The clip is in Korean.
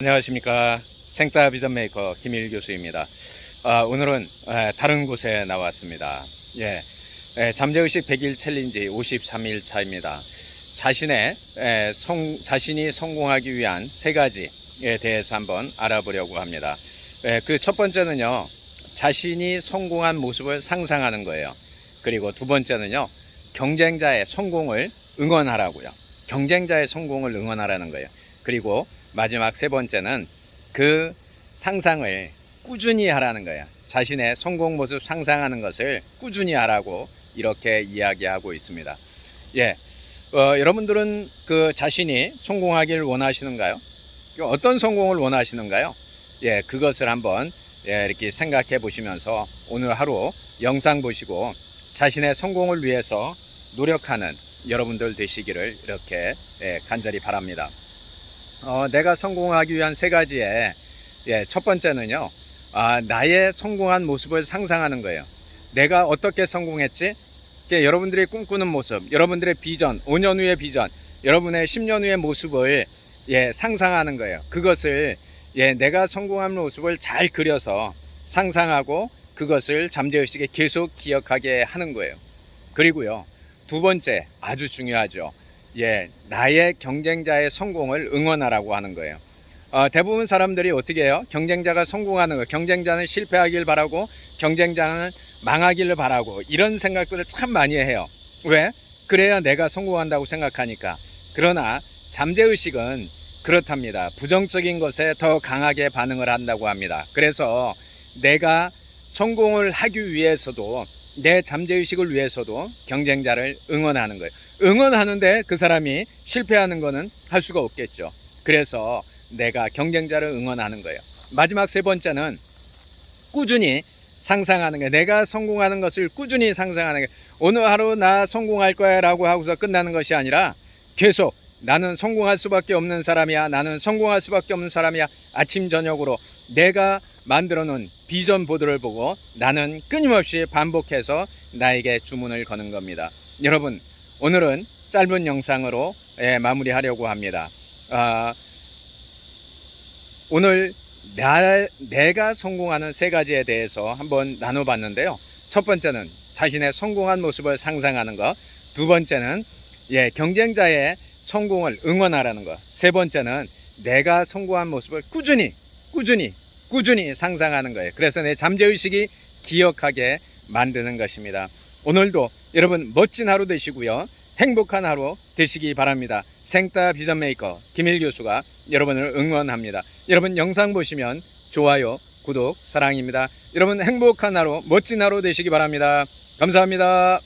안녕하십니까 생따 비전 메이커 김일 교수입니다. 아, 오늘은 에, 다른 곳에 나왔습니다. 예, 에, 잠재의식 100일 챌린지 53일 차입니다. 자신의 에, 성, 자신이 성공하기 위한 세 가지에 대해서 한번 알아보려고 합니다. 그 첫 번째는요, 자신이 성공한 모습을 상상하는 거예요. 그리고 두 번째는요, 경쟁자의 성공을 응원하라고요. 경쟁자의 성공을 응원하라는 거예요. 그리고 마지막 세 번째는 그 상상을 꾸준히 하라는 거예요. 자신의 성공 모습 상상하는 것을 꾸준히 하라고 이렇게 이야기하고 있습니다. 예. 어, 여러분들은 그 자신이 성공하길 원하시는가요? 어떤 성공을 원하시는가요? 예, 그것을 한번 예, 이렇게 생각해 보시면서 오늘 하루 영상 보시고 자신의 성공을 위해서 노력하는 여러분들 되시기를 이렇게 예, 간절히 바랍니다. 어, 내가 성공하기 위한 세 가지의 예, 첫 번째는요, 아, 나의 성공한 모습을 상상하는 거예요. 내가 어떻게 성공했지? 이게 여러분들이 꿈꾸는 모습, 여러분들의 비전, 5년 후의 비전, 여러분의 10년 후의 모습을 예, 상상하는 거예요. 그것을 예, 내가 성공한 모습을 잘 그려서 상상하고 그것을 잠재의식에 계속 기억하게 하는 거예요. 그리고요, 두 번째, 아주 중요하죠. 예, 나의 경쟁자의 성공을 응원하라고 하는 거예요. 어, 대부분 사람들이 어떻게 해요? 경쟁자가 성공하는 거, 경쟁자는 실패하길 바라고, 경쟁자는 망하기를 바라고, 이런 생각들을 참 많이 해요. 왜? 그래야 내가 성공한다고 생각하니까. 그러나 잠재의식은 그렇답니다. 부정적인 것에 더 강하게 반응을 한다고 합니다. 그래서 내가 성공을 하기 위해서도 내 잠재의식을 위해서도 경쟁자를 응원하는 거예요. 응원하는데 그 사람이 실패하는 거는 할 수가 없겠죠. 그래서 내가 경쟁자를 응원하는 거예요. 마지막 세 번째는 꾸준히 상상하는 거예요. 내가 성공하는 것을 꾸준히 상상하는 거예요. 오늘 하루 나 성공할 거야 라고 하고서 끝나는 것이 아니라 계속 나는 성공할 수밖에 없는 사람이야. 나는 성공할 수밖에 없는 사람이야. 아침, 저녁으로 내가 만들어 놓은 비전 보드를 보고 나는 끊임없이 반복해서 나에게 주문을 거는 겁니다. 여러분, 오늘은 짧은 영상으로 예, 마무리하려고 합니다. 아, 오늘 나, 내가 성공하는 세 가지에 대해서 한번 나눠봤는데요. 첫 번째는 자신의 성공한 모습을 상상하는 것. 두 번째는 예, 경쟁자의 성공을 응원하라는 것. 세 번째는 내가 성공한 모습을 꾸준히, 꾸준히, 꾸준히 상상하는 거예요. 그래서 내 잠재의식이 기억하게 만드는 것입니다. 오늘도 여러분 멋진 하루 되시고요. 행복한 하루 되시기 바랍니다. 생따 비전 메이커 김일 교수가 여러분을 응원합니다. 여러분 영상 보시면 좋아요, 구독, 사랑입니다. 여러분 행복한 하루, 멋진 하루 되시기 바랍니다. 감사합니다.